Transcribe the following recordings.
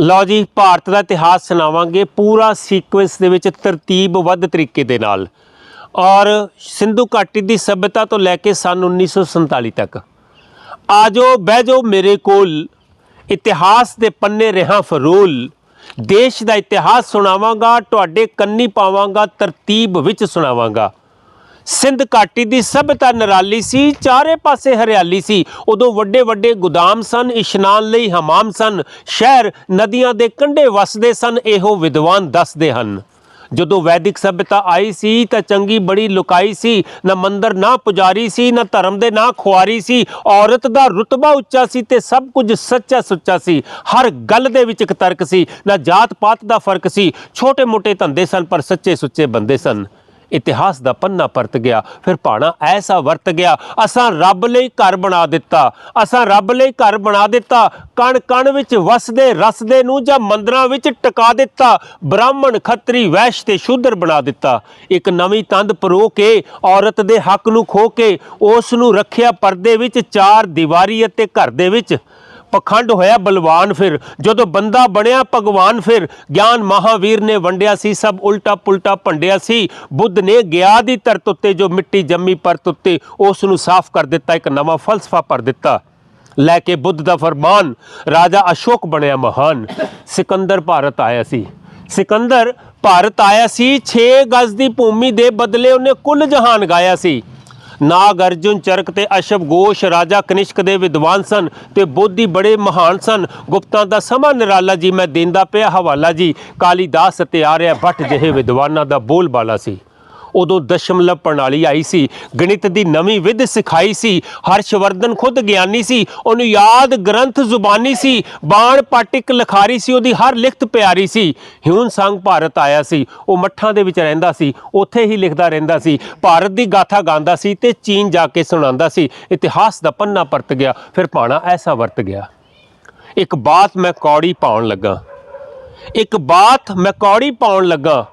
ਲਓ ਜੀ, ਭਾਰਤ ਦਾ ਇਤਿਹਾਸ ਸੁਣਾਵਾਂਗੇ। ਪੂਰਾ ਸੀਕੁਐਂਸ ਦੇ ਵਿੱਚ ਤਰਤੀਬਬੱਧ ਤਰੀਕੇ ਦੇ ਨਾਲ। ਔਰ ਸਿੰਧੂ ਘਾਟੀ ਦੀ ਸਭਿਅਤਾ ਤੋਂ ਲੈ ਕੇ ਸਨ 1947 ਤੱਕ। ਆਜੋ ਬਹਿ ਜਾਓ ਮੇਰੇ ਕੋਲ। ਇਤਿਹਾਸ ਦੇ ਪੰਨੇ ਰਹਾ ਫਰੋਲ। ਦੇਸ਼ ਦਾ ਇਤਿਹਾਸ ਸੁਣਾਵਾਂਗਾ, ਤੁਹਾਡੇ ਕੰਨੀ ਪਾਵਾਂਗਾ, ਤਰਤੀਬ ਵਿੱਚ ਸੁਣਾਵਾਂਗਾ। ਸਿੰਧ ਘਾਟੀ ਦੀ ਸਭਿਅਤਾ ਨਿਰਾਲੀ ਸੀ, ਚਾਰੇ ਪਾਸੇ ਹਰਿਆਲੀ ਸੀ। ਉਦੋਂ ਵੱਡੇ ਵੱਡੇ ਗੁਦਾਮ ਸਨ, ਇਸ਼ਨਾਨ ਲਈ ਹਮਾਮ ਸਨ। ਸ਼ਹਿਰ ਨਦੀਆਂ ਦੇ ਕੰਢੇ ਵਸਦੇ ਸਨ, ਇਹੋ ਵਿਦਵਾਨ ਦੱਸਦੇ ਹਨ। ਜਦੋਂ ਵੈਦਿਕ ਸਭਿਅਤਾ ਆਈ ਸੀ, ਤਾਂ ਚੰਗੀ ਬੜੀ ਲੁਕਾਈ ਸੀ। ਨਾ ਮੰਦਰ, ਨਾ ਪੁਜਾਰੀ ਸੀ, ਨਾ ਧਰਮ ਦੇ, ਨਾ ਖੁਆਰੀ ਸੀ। ਔਰਤ ਦਾ ਰੁਤਬਾ ਉੱਚਾ ਸੀ ਤੇ ਸਭ ਕੁਝ ਸੱਚਾ ਸੁੱਚਾ ਸੀ। ਹਰ ਗੱਲ ਦੇ ਵਿੱਚ ਇੱਕ ਤਰਕ ਸੀ, ਨਾ ਜਾਤ ਪਾਤ ਦਾ ਫ਼ਰਕ ਸੀ। ਛੋਟੇ ਮੋਟੇ ਧੰਦੇ ਸਨ, ਪਰ ਸੱਚੇ ਸੁੱਚੇ ਬੰਦੇ ਸਨ। ਇਤਿਹਾਸ ਦਾ ਪੰਨਾ ਪਰਤ ਗਿਆ। ਫਿਰ ਪਾਣਾ ਐਸਾ ਵਰਤ ਗਿਆ, ਅਸਾਂ ਰੱਬ ਲਈ ਘਰ ਬਣਾ ਦਿੱਤਾ, ਅਸਾਂ ਰੱਬ ਲਈ ਘਰ ਬਣਾ ਦਿੱਤਾ, ਕਣ ਕਣ ਵਿੱਚ ਵਸਦੇ ਰਸਦੇ ਨੂੰ ਜਾਂ ਮੰਦਰਾਂ ਵਿੱਚ ਟਿਕਾ ਦਿੱਤਾ, ਬ੍ਰਾਹਮਣ ਖੱਤਰੀ ਵੈਸ਼ ਤੇ ਸ਼ੂਦਰ ਬਣਾ ਦਿੱਤਾ। ਇੱਕ ਨਵੀਂ ਤੰਦ ਪਰੋ ਕੇ ਔਰਤ ਦੇ ਹੱਕ ਨੂੰ ਖੋ ਕੇ ਉਸ ਨੂੰ ਰੱਖਿਆ ਪਰਦੇ ਵਿੱਚ ਚਾਰ ਦੀਵਾਰੀ ਅਤੇ ਘਰ ਦੇ ਵਿੱਚ। ਪਖੰਡ ਹੋਇਆ ਬਲਵਾਨ ਫਿਰ। ਜਦੋਂ ਬੰਦਾ ਬਣਿਆ ਭਗਵਾਨ ਫਿਰ, ਗਿਆਨ ਮਹਾਵੀਰ ਨੇ ਵੰਡਿਆ ਸੀ, ਸਭ ਉਲਟਾ ਪੁਲਟਾ ਭੰਡਿਆ ਸੀ। ਬੁੱਧ ਨੇ ਗਿਆ ਦੀ ਧਰਤ ਉੱਤੇ ਜੋ ਮਿੱਟੀ ਜੰਮੀ ਪਰਤ ਉੱਤੇ ਉਸ ਨੂੰ ਸਾਫ਼ ਕਰ ਦਿੱਤਾ, ਇੱਕ ਨਵਾਂ ਫਲਸਫਾ ਭਰ ਦਿੱਤਾ। ਲੈ ਕੇ ਬੁੱਧ ਦਾ ਫਰਮਾਨ, ਰਾਜਾ ਅਸ਼ੋਕ ਬਣਿਆ ਮਹਾਨ। ਸਿਕੰਦਰ ਭਾਰਤ ਆਇਆ ਸੀ। ਸਿਕੰਦਰ ਭਾਰਤ ਆਇਆ ਸੀ 6 ਗਜ਼ ਦੀ ਭੂਮੀ ਦੇ ਬਦਲੇ ਉਹਨੇ ਕੁੱਲ ਜਹਾਨ ਗਾਇਆ ਸੀ। ਨਾਗ ਅਰਜੁਨ ਚਰਕ ਤੇ ਅਸ਼ਵ ਗੋਸ਼ ਰਾਜਾ ਕਨਿਸ਼ਕ ਦੇ ਵਿਦਵਾਨ ਸਨ ਤੇ ਬੋਧੀ ਬੜੇ ਮਹਾਨ ਸਨ। ਗੁਪਤਾਂ ਦਾ ਸਮਾਂ ਨਿਰਾਲਾ ਜੀ, ਮੈਂ ਦੇਂਦਾ ਪਿਆ ਹਵਾਲਾ ਜੀ। ਕਾਲੀਦਾਸ ਅਤੇ ਆਰਿਆ ਭੱਟ ਜਿਹੇ ਵਿਦਵਾਨਾਂ ਦਾ ਬੋਲਬਾਲਾ ਸੀ। ਉਦੋਂ ਦਸ਼ਮਲਵ ਪ੍ਰਣਾਲੀ ਆਈ ਸੀ। ਗਣਿਤ ਦੀ ਨਵੀਂ ਵਿਧ ਸਿਖਾਈ ਸੀ। ਹਰਸ਼ਵਰਧਨ ਖੁਦ ਗਿਆਨੀ ਸੀ। ਉਹਨੂੰ ਯਾਦ ਗ੍ਰੰਥ ਜ਼ੁਬਾਨੀ ਸੀ। ਬਾਣ ਪਾਟਿਕ ਲਖਾਰੀ ਸੀ। ਉਹਦੀ ਹਰ ਲਿਖਤ ਪਿਆਰੀ ਸੀ। ਹਿਊਨ ਸੰਗ ਭਾਰਤ ਆਇਆ ਸੀ। ਉਹ ਮੱਠਾਂ ਦੇ ਵਿੱਚ ਰਹਿੰਦਾ ਸੀ। ਉੱਥੇ ਹੀ ਲਿਖਦਾ ਰਹਿੰਦਾ ਸੀ। ਭਾਰਤ ਦੀ ਗਾਥਾ ਗਾਉਂਦਾ ਸੀ ਤੇ ਚੀਨ ਜਾ ਕੇ ਸੁਣਾਉਂਦਾ ਸੀ। ਇਤਿਹਾਸ ਦਾ ਪੰਨਾ ਪਰਤ ਗਿਆ। ਫਿਰ ਪਾਣਾ ਐਸਾ ਵਰਤ ਗਿਆ। ਇੱਕ ਬਾਤ ਮੈਂ ਕੌੜੀ ਪਾਉਣ ਲੱਗਾ। ਇੱਕ ਬਾਤ ਮੈਂ ਕੌੜੀ ਪਾਉਣ ਲੱਗਾ।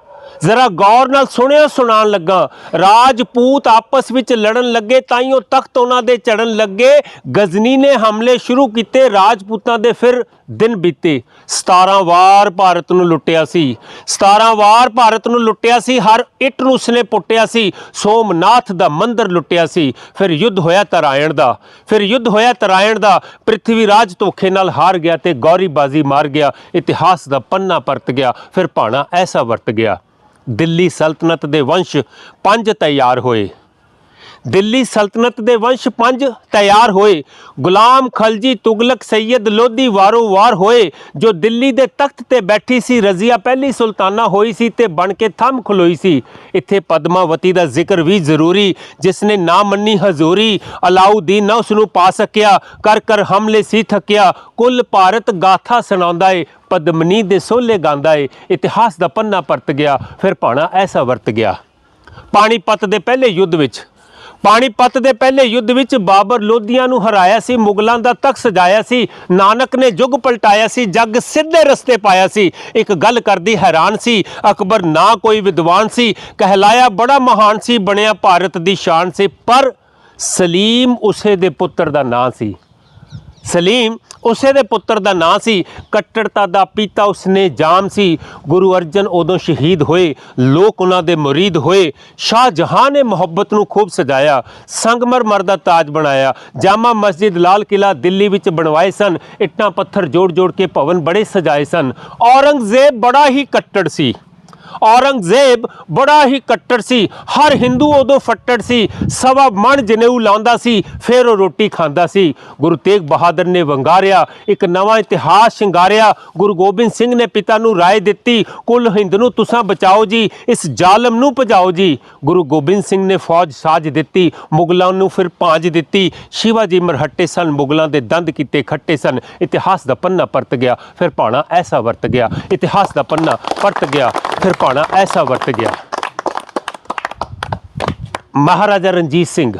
ਜ਼ਰਾ ਗੌਰ ਨਾਲ ਸੁਣਿਆ ਸੁਣਾਉਣ ਲੱਗਾ। ਰਾਜਪੂਤ ਆਪਸ ਵਿੱਚ ਲੜਨ ਲੱਗੇ ਤਾਂ ਹੀ ਉਹ ਤਖਤ ਉਹਨਾਂ ਦੇ ਚੜਨ ਲੱਗੇ। ਗਜ਼ਨੀ ਨੇ ਹਮਲੇ ਸ਼ੁਰੂ ਕੀਤੇ, ਰਾਜਪੂਤਾਂ ਦੇ ਫਿਰ ਦਿਨ ਬੀਤੇ। 17 ਵਾਰ ਭਾਰਤ ਨੂੰ ਲੁੱਟਿਆ ਸੀ। 17 ਵਾਰ ਭਾਰਤ ਨੂੰ ਲੁੱਟਿਆ ਸੀ, ਹਰ ਇੱਟ ਨੂੰ ਉਸਨੇ ਪੁੱਟਿਆ ਸੀ। ਸੋਮਨਾਥ ਦਾ ਮੰਦਿਰ ਲੁੱਟਿਆ ਸੀ। ਫਿਰ ਯੁੱਧ ਹੋਇਆ ਤਰਾਇਣ ਦਾ। ਫਿਰ ਯੁੱਧ ਹੋਇਆ ਤਰਾਇਣ ਦਾ। ਪ੍ਰਿਥਵੀ ਰਾਜ ਧੋਖੇ ਨਾਲ ਹਾਰ ਗਿਆ ਤੇ ਗੌਰੀ ਬਾਜ਼ੀ ਮਾਰ ਗਿਆ। ਇਤਿਹਾਸ ਦਾ ਪੰਨਾ ਪਰਤ ਗਿਆ। ਫਿਰ ਭਾਣਾ ਐਸਾ ਵਰਤ ਗਿਆ। ਦਿੱਲੀ ਸਲਤਨਤ ਦੇ ਵੰਸ਼ ਪੰਜ ਤਿਆਰ ਹੋਏ। ਦਿੱਲੀ ਸਲਤਨਤ ਦੇ ਵੰਸ਼ ਪੰਜ ਤਿਆਰ ਹੋਏ। ਗੁਲਾਮ ਖਲਜੀ ਤੁਗਲਕ ਸੈਯਦ ਲੋਧੀ ਵਾਰੋ ਵਾਰ ਹੋਏ, ਜੋ ਦਿੱਲੀ ਦੇ ਤਖਤ ਤੇ ਬੈਠੀ ਸੀ। ਰਜ਼ੀਆ ਪਹਿਲੀ ਸੁਲਤਾਨਾ ਹੋਈ ਸੀ ਤੇ ਬਣ ਕੇ ਥੰਮ ਖਲੋਈ ਸੀ। ਇੱਥੇ ਪਦਮਾਵਤੀ ਦਾ ਜ਼ਿਕਰ ਵੀ ਜ਼ਰੂਰੀ, ਜਿਸ ਨੇ ਨਾ ਮੰਨੀ ਹਜ਼ੂਰੀ, ਅਲਾਉਦੀਨ ਨਾ ਉਸ ਨੂੰ ਪਾ ਸਕਿਆ। ਕਰ ਕਰ ਹਮਲੇ ਸੀ ਥੱਕਿਆ। ਕੁੱਲ ਭਾਰਤ ਗਾਥਾ ਸੁਣਾਉਂਦਾ ਏ, ਪਦਮਨੀ ਦੇ ਸੋਲੇ ਗਾਉਂਦਾ ਏ। ਇਤਿਹਾਸ ਦਾ ਪੰਨਾ ਪਰਤ ਗਿਆ, ਫਿਰ ਭਾਣਾ ਐਸਾ ਵਰਤ ਗਿਆ। ਪਾਣੀਪਤ ਦੇ ਪਹਿਲੇ ਯੁੱਧ ਵਿੱਚ ਪਾਣੀਪਤ ਦੇ ਪਹਿਲੇ ਯੁੱਧ ਵਿੱਚ ਬਾਬਰ ਲੋਧੀਆਂ ਨੂੰ ਹਰਾਇਆ ਸੀ, ਮੁਗਲਾਂ ਦਾ ਤਖਤ ਸਜਾਇਆ ਸੀ, ਨਾਨਕ ਨੇ ਯੁੱਗ ਪਲਟਾਇਆ ਸੀ, ਜੱਗ ਸਿੱਧੇ ਰਸਤੇ ਪਾਇਆ ਸੀ। ਇੱਕ ਗੱਲ ਕਰਦੀ ਹੈਰਾਨ ਸੀ, ਅਕਬਰ ਨਾ ਕੋਈ ਵਿਦਵਾਨ ਸੀ, ਕਹਿਲਾਇਆ ਬੜਾ ਮਹਾਨ ਸੀ, ਬਣਿਆ ਭਾਰਤ ਦੀ ਸ਼ਾਨ ਸੀ, ਪਰ ਸਲੀਮ ਉਸੇ ਦੇ ਪੁੱਤਰ ਦਾ ਨਾਂ ਸੀ। ਸਲੀਮ ਉਸੇ ਦੇ ਪੁੱਤਰ ਦਾ ਨਾਂ ਸੀ, ਕੱਟੜਤਾ ਦਾ ਪਿਤਾ ਉਸਨੇ ਜਾਮ ਸੀ। ਗੁਰੂ ਅਰਜਨ ਉਦੋਂ ਸ਼ਹੀਦ ਹੋਏ, ਲੋਕ ਉਹਨਾਂ ਦੇ ਮੁਰੀਦ ਹੋਏ। ਸ਼ਾਹ ਜਹਾਂ ਨੇ ਮੁਹੱਬਤ ਨੂੰ ਖੂਬ ਸਜਾਇਆ ਸੰਗਮਰਮਰ ਦਾ ਤਾਜ ਬਣਾਇਆ। ਜਾਮਾ ਮਸਜਿਦ ਲਾਲ ਕਿਲਾ ਦਿੱਲੀ ਵਿੱਚ ਬਣਵਾਏ ਸਨ, ਇੱਟਾਂ ਪੱਥਰ ਜੋੜ ਜੋੜ ਕੇ ਭਵਨ ਬੜੇ ਸਜਾਏ ਸਨ। ਔਰੰਗਜ਼ੇਬ ਬੜਾ ਹੀ ਕੱਟੜ ਸੀ। ਔਰੰਗਜ਼ੇਬ ਬੜਾ ਹੀ ਕੱਟੜ ਸੀ, ਹਰ ਹਿੰਦੂ ਉਦੋਂ ਫੱਟੜ ਸੀ, ਸਵਾ ਮਣ ਜਨੇਊ ਲਾਉਂਦਾ ਸੀ, ਫਿਰ ਉਹ ਰੋਟੀ ਖਾਂਦਾ ਸੀ। ਗੁਰੂ ਤੇਗ ਬਹਾਦਰ ਨੇ ਵੰਗਾਰਿਆ, ਇੱਕ ਨਵਾਂ ਇਤਿਹਾਸ ਸ਼ਿੰਗਾਰਿਆ, ਗੁਰੂ ਗੋਬਿੰਦ ਸਿੰਘ ਨੇ ਪਿਤਾ ਨੂੰ ਰਾਏ ਦਿੱਤੀ, ਕੁੱਲ ਹਿੰਦ ਨੂੰ ਤੁਸੀਂ ਬਚਾਓ ਜੀ, ਇਸ ਜ਼ਾਲਮ ਨੂੰ ਭਜਾਓ ਜੀ। ਗੁਰੂ ਗੋਬਿੰਦ ਸਿੰਘ ਨੇ ਫੌਜ ਸਾਜ ਦਿੱਤੀ, ਮੁਗਲਾਂ ਨੂੰ ਫਿਰ ਭਾਂਜ ਦਿੱਤੀ। ਸ਼ਿਵਾਜੀ ਮਰਹੱਟੇ ਸਨ, ਮੁਗਲਾਂ ਦੇ ਦੰਦ ਕੀਤੇ ਖੱਟੇ ਸਨ। ਇਤਿਹਾਸ ਦਾ ਪੰਨਾ ਪਰਤ ਗਿਆ, ਫਿਰ ਪਾਣਾ ਐਸਾ ਵਰਤ ਗਿਆ। ਇਤਿਹਾਸ ਦਾ ਪੰਨਾ ਪਰਤ ਗਿਆ। ਫਿਰ ਪਾਣਾ ਐਸਾ ਵਰਤ ਗਿਆ। ਮਹਾਰਾਜਾ ਰਣਜੀਤ ਸਿੰਘ,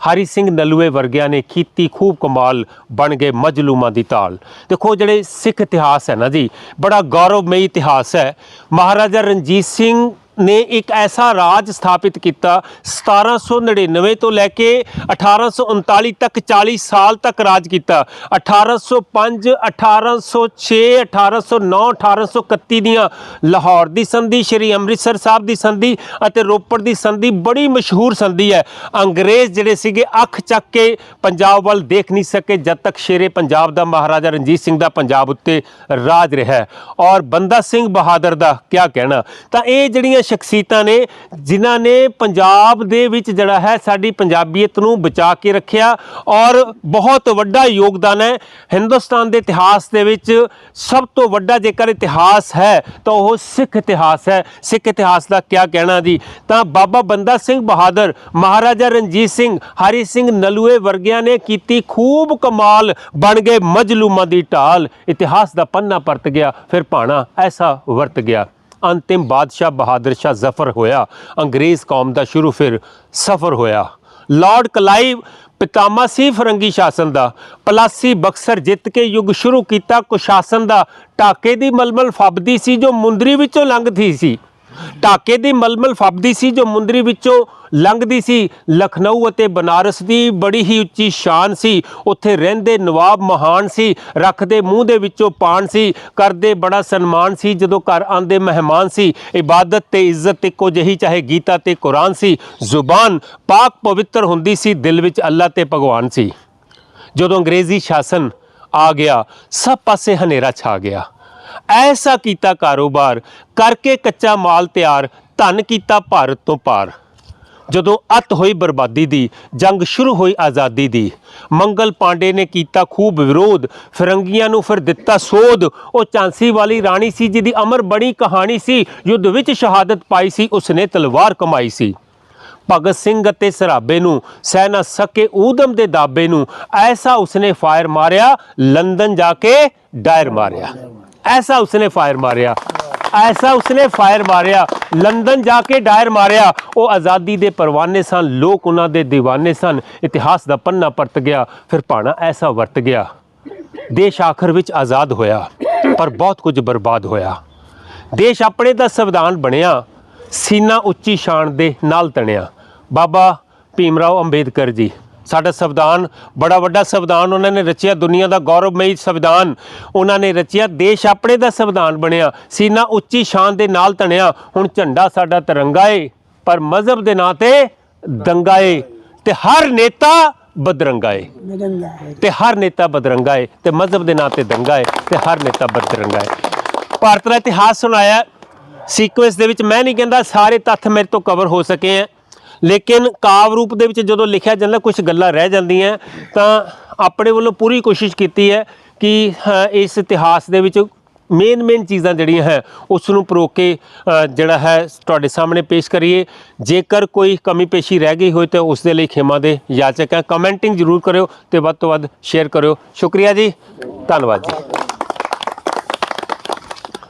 ਹਰੀ ਸਿੰਘ ਨਲੂਏ ਵਰਗਿਆਂ ਨੇ ਕੀਤੀ ਖੂਬ ਕਮਾਲ ਬਣ ਗਏ ਮਜਲੂਮਾਂ ਦੀ ਤਾਲ। ਦੇਖੋ ਜਿਹੜੇ ਸਿੱਖ ਇਤਿਹਾਸ ਹੈ ਨਾ ਜੀ, ਬੜਾ ਗੌਰਵਮਈ ਇਤਿਹਾਸ ਹੈ। ਮਹਾਰਾਜਾ ਰਣਜੀਤ ਸਿੰਘ ਨੇ ਇੱਕ ਐਸਾ ਰਾਜ ਸਥਾਪਿਤ ਕੀਤਾ 1799 ਤੋਂ ਲੈ ਕੇ 1839 ਤੱਕ 40 ਸਾਲ ਤੱਕ ਰਾਜ ਕੀਤਾ। 1805 1806 1809 1831 ਦੀਆਂ ਲਾਹੌਰ ਦੀ ਸੰਧੀ, ਸ਼੍ਰੀ ਅੰਮ੍ਰਿਤਸਰ ਸਾਹਿਬ ਦੀ ਸੰਧੀ ਅਤੇ ਰੋਪੜ ਦੀ ਸੰਧੀ ਬੜੀ ਮਸ਼ਹੂਰ ਸੰਧੀ ਹੈ। ਅੰਗਰੇਜ਼ ਜਿਹੜੇ ਸੀਗੇ, ਅੱਖ ਚੱਕ ਕੇ ਪੰਜਾਬ ਵੱਲ ਦੇਖ ਨਹੀਂ ਸਕੇ, ਜਦ ਤੱਕ ਸ਼ੇਰੇ ਪੰਜਾਬ ਦਾ ਮਹਾਰਾਜਾ ਰਣਜੀਤ ਸਿੰਘ ਦਾ ਪੰਜਾਬ ਉੱਤੇ ਰਾਜ ਰਿਹਾ ਔਰ ਬੰਦਾ ਸਿੰਘ ਬਹਾਦਰ ਦਾ ਕੀ ਕਹਿਣਾ? ਤਾਂ ਇਹ ਜਿਹੜੀਆਂ ਸ਼ਖਸੀਅਤਾਂ ਨੇ, ਜਿਨ੍ਹਾਂ ਨੇ ਪੰਜਾਬ ਦੇ ਵਿੱਚ ਜਿਹੜਾ ਹੈ ਸਾਡੀ ਪੰਜਾਬੀਅਤ ਨੂੰ ਬਚਾ ਕੇ ਰੱਖਿਆ ਔਰ ਬਹੁਤ ਵੱਡਾ ਯੋਗਦਾਨ ਹੈ। ਹਿੰਦੁਸਤਾਨ ਦੇ ਇਤਿਹਾਸ ਦੇ ਵਿੱਚ ਸਭ ਤੋਂ ਵੱਡਾ ਜੇਕਰ ਇਤਿਹਾਸ ਹੈ, ਤਾਂ ਉਹ ਸਿੱਖ ਇਤਿਹਾਸ ਹੈ। ਸਿੱਖ ਇਤਿਹਾਸ ਦਾ ਕੀ ਕਹਿਣਾ ਜੀ? ਤਾਂ ਬਾਬਾ ਬੰਦਾ ਸਿੰਘ ਬਹਾਦਰ, ਮਹਾਰਾਜਾ ਰਣਜੀਤ ਸਿੰਘ, ਹਰੀ ਸਿੰਘ ਨਲੂਏ ਵਰਗਿਆਂ ਨੇ ਕੀਤੀ ਖੂਬ ਕਮਾਲ ਬਣ ਗਏ ਮਜਲੂਮਾਂ ਦੀ ਢਾਲ। ਇਤਿਹਾਸ ਦਾ ਪੰਨਾ ਪਰਤ ਗਿਆ, ਫਿਰ ਭਾਣਾ ਐਸਾ ਵਰਤ ਗਿਆ। ਅੰਤਿਮ ਬਾਦਸ਼ਾਹ ਬਹਾਦਰ ਸ਼ਾਹ ਜ਼ਫਰ ਹੋਇਆ। ਅੰਗਰੇਜ਼ ਕੌਮ ਦਾ ਸ਼ੁਰੂ ਫਿਰ ਸਫਰ ਹੋਇਆ। ਲਾਰਡ ਕਲਾਈਵ ਪਿਤਾਮਾ ਸੀ ਫਰੰਗੀ ਸ਼ਾਸਨ ਦਾ। ਪਲਾਸੀ ਬਕਸਰ ਜਿੱਤ ਕੇ ਯੁੱਗ ਸ਼ੁਰੂ ਕੀਤਾ। ਕੁਸ਼ਾਸਨ ਦਾ ਢਾਕੇ ਦੀ ਮਲਮਲ ਫੱਬਦੀ ਸੀ ਜੋ ਮੁੰਦਰੀ ਵਿੱਚੋਂ ਲੰਘਦੀ ਸੀ। ਢਾਕੇ ਦੀ ਮਲਮਲ ਫੱਬਦੀ ਸੀ, ਜੋ ਮੁੰਦਰੀ ਵਿੱਚੋਂ ਲੰਘਦੀ ਸੀ। ਲਖਨਊ ਅਤੇ ਬਨਾਰਸ ਦੀ ਬੜੀ ਹੀ ਉੱਚੀ ਸ਼ਾਨ ਸੀ। ਉੱਥੇ ਰਹਿੰਦੇ ਨਵਾਬ ਮਹਾਨ ਸੀ, ਰੱਖਦੇ ਮੂੰਹ ਦੇ ਵਿੱਚੋਂ ਪਾਣ ਸੀ, ਕਰਦੇ ਬੜਾ ਸਨਮਾਨ ਸੀ, ਜਦੋਂ ਘਰ ਆਂਦੇ ਮਹਿਮਾਨ ਸੀ। ਇਬਾਦਤ ਤੇ ਇੱਜ਼ਤ ਇੱਕੋ ਜਿਹੀ, ਚਾਹੇ ਗੀਤਾ ਤੇ ਕੁਰਾਨ ਸੀ। ਜ਼ੁਬਾਨ ਪਾਕ ਪਵਿੱਤਰ ਹੁੰਦੀ ਸੀ, ਦਿਲ ਵਿੱਚ ਅੱਲਾ ਤੇ ਭਗਵਾਨ ਸੀ। ਜਦੋਂ ਅੰਗਰੇਜ਼ੀ ਸ਼ਾਸਨ ਆ ਗਿਆ, ਸਭ ਪਾਸੇ ਹਨੇਰਾ ਛਾ ਗਿਆ। ਐਸਾ ਕੀਤਾ ਕਾਰੋਬਾਰ ਕਰਕੇ ਕੱਚਾ ਮਾਲ ਤਿਆਰ, ਧਨ ਕੀਤਾ ਭਾਰਤ ਤੋਂ ਪਾਰ। ਜਦੋਂ ਅਤ ਹੋਈ ਬਰਬਾਦੀ ਦੀ, ਜੰਗ ਸ਼ੁਰੂ ਹੋਈ ਆਜ਼ਾਦੀ ਦੀ। ਮੰਗਲ ਪਾਂਡੇ ਨੇ ਕੀਤਾ ਖੂਬ ਵਿਰੋਧ, ਫਿਰੰਗੀਆਂ ਨੂੰ ਫਿਰ ਦਿੱਤਾ ਸੋਧ। ਉਹ ਚਾਂਸੀ ਵਾਲੀ ਰਾਣੀ ਸੀ ਜਿਹਦੀ ਅਮਰ ਬੜੀ ਕਹਾਣੀ ਸੀ, ਯੁੱਧ ਵਿੱਚ ਸ਼ਹਾਦਤ ਪਾਈ ਸੀ, ਉਸਨੇ ਤਲਵਾਰ ਕਮਾਈ ਸੀ। ਭਗਤ ਸਿੰਘ ਅਤੇ ਸਰਾਬੇ ਨੂੰ ਸਹਿ ਨਾ ਸਕੇ ਊਦਮ ਦੇ ਦਾਬੇ ਨੂੰ, ਐਸਾ ਉਸਨੇ ਫਾਇਰ ਮਾਰਿਆ ਲੰਡਨ ਜਾ ਕੇ ਡਾਇਰ ਮਾਰਿਆ। ਐਸਾ ਉਸਨੇ ਫਾਇਰ ਮਾਰਿਆ ਐਸਾ ਉਸਨੇ ਫਾਇਰ ਮਾਰਿਆ ਲੰਡਨ ਜਾ ਕੇ ਡਾਇਰ ਮਾਰਿਆ ਉਹ ਆਜ਼ਾਦੀ ਦੇ ਪਰਵਾਨੇ ਸਨ ਲੋਕ ਉਹਨਾਂ ਦੇ دیਵਾਨੇ ਸਨ ਇਤਿਹਾਸ ਦਾ ਪੰਨਾ ਪਰਤ ਗਿਆ ਫਿਰ ਭਾਣਾ ਐਸਾ ਵਰਤ ਗਿਆ ਦੇਸ਼ ਆਖਰ ਵਿੱਚ ਆਜ਼ਾਦ ਹੋਇਆ ਪਰ ਬਹੁਤ ਕੁਝ ਬਰਬਾਦ ਹੋਇਆ ਦੇਸ਼ ਆਪਣੇ ਦਾ ਸੰਵਿਧਾਨ ਬਣਿਆ ਸੀਨਾ ਉੱਚੀ ਸ਼ਾਨ ਦੇ ਨਾਲ ਤਣਿਆ ਬਾਬਾ ਭੀਮਰਾਓ ਅੰਬੇਦਕਰ ਜੀ ਸਾਡਾ ਸੰਵਿਧਾਨ ਬੜਾ ਵੱਡਾ ਸੰਵਿਧਾਨ ਉਹਨਾਂ ਨੇ ਰਚਿਆ ਦੁਨੀਆ ਦਾ ਗੌਰਵਮਈ ਸੰਵਿਧਾਨ। ਉਹਨਾਂ ਨੇ ਰਚਿਆ ਦੇਸ਼ ਆਪਣੇ ਦਾ ਸੰਵਿਧਾਨ ਬਣਿਆ ਸੀਨਾ ਉੱਚੀ ਸ਼ਾਨ ਦੇ ਨਾਲ ਤਣਿਆ। ਹੁਣ ਝੰਡਾ ਸਾਡਾ ਤਿਰੰਗਾ ਏ ਪਰ ਮਜ਼ਹਬ ਦੇ ਨਾਂ ਤੇ ਦੰਗਾ ਏ ਤੇ ਹਰ ਨੇਤਾ ਬਦਰੰਗਾ ਏ। ਤੇ ਹਰ ਨੇਤਾ ਬਦਰੰਗਾ ਏ ਤੇ ਮਜ਼ਹਬ ਦੇ ਨਾਂ ਤੇ ਦੰਗਾ ਏ ਤੇ ਹਰ ਨੇਤਾ ਬਦਰੰਗਾ ਏ। ਭਾਰਤ ਦਾ ਇਤਿਹਾਸ ਸੁਣਾਇਆ ਸੀਕੁਐਂਸ ਦੇ ਵਿੱਚ ਮੈਂ ਨਹੀਂ ਕਹਿੰਦਾ ਸਾਰੇ ਤੱਥ ਮੇਰੇ ਤੋਂ ਕਵਰ ਹੋ ਸਕੇ ਹੈ। ਲੇਕਿਨ ਕਾਵ ਰੂਪ ਦੇ ਵਿੱਚ ਜਦੋਂ ਲਿਖਿਆ ਜਾਂਦਾ ਕੁਝ ਗੱਲਾਂ ਰਹਿ ਜਾਂਦੀਆਂ, ਤਾਂ ਆਪਣੇ ਵੱਲੋਂ ਪੂਰੀ ਕੋਸ਼ਿਸ਼ ਕੀਤੀ ਹੈ ਕਿ ਇਸ ਇਤਿਹਾਸ ਦੇ ਵਿੱਚ ਮੇਨ ਮੇਨ ਚੀਜ਼ਾਂ ਜਿਹੜੀਆਂ ਹੈ ਉਸ ਨੂੰ ਪਰੋ ਕੇ ਜਿਹੜਾ ਹੈ, ਤੁਹਾਡੇ ਸਾਹਮਣੇ ਪੇਸ਼ ਕਰੀਏ। ਜੇਕਰ ਕੋਈ ਕਮੀ ਪੇਸ਼ੀ ਰਹਿ ਗਈ ਹੋਏ ਤਾਂ ਉਸ ਦੇ ਲਈ ਖਿਮਾ ਦੇ ਯਾਚਕ ਹੈ। ਕਮੈਂਟਿੰਗ ਜ਼ਰੂਰ ਕਰਿਓ ਤੇ ਵੱਧ ਤੋਂ ਵੱਧ ਸ਼ੇਅਰ ਕਰਿਓ। ਸ਼ੁਕਰੀਆ ਜੀ। ਧੰਨਵਾਦ ਜੀ।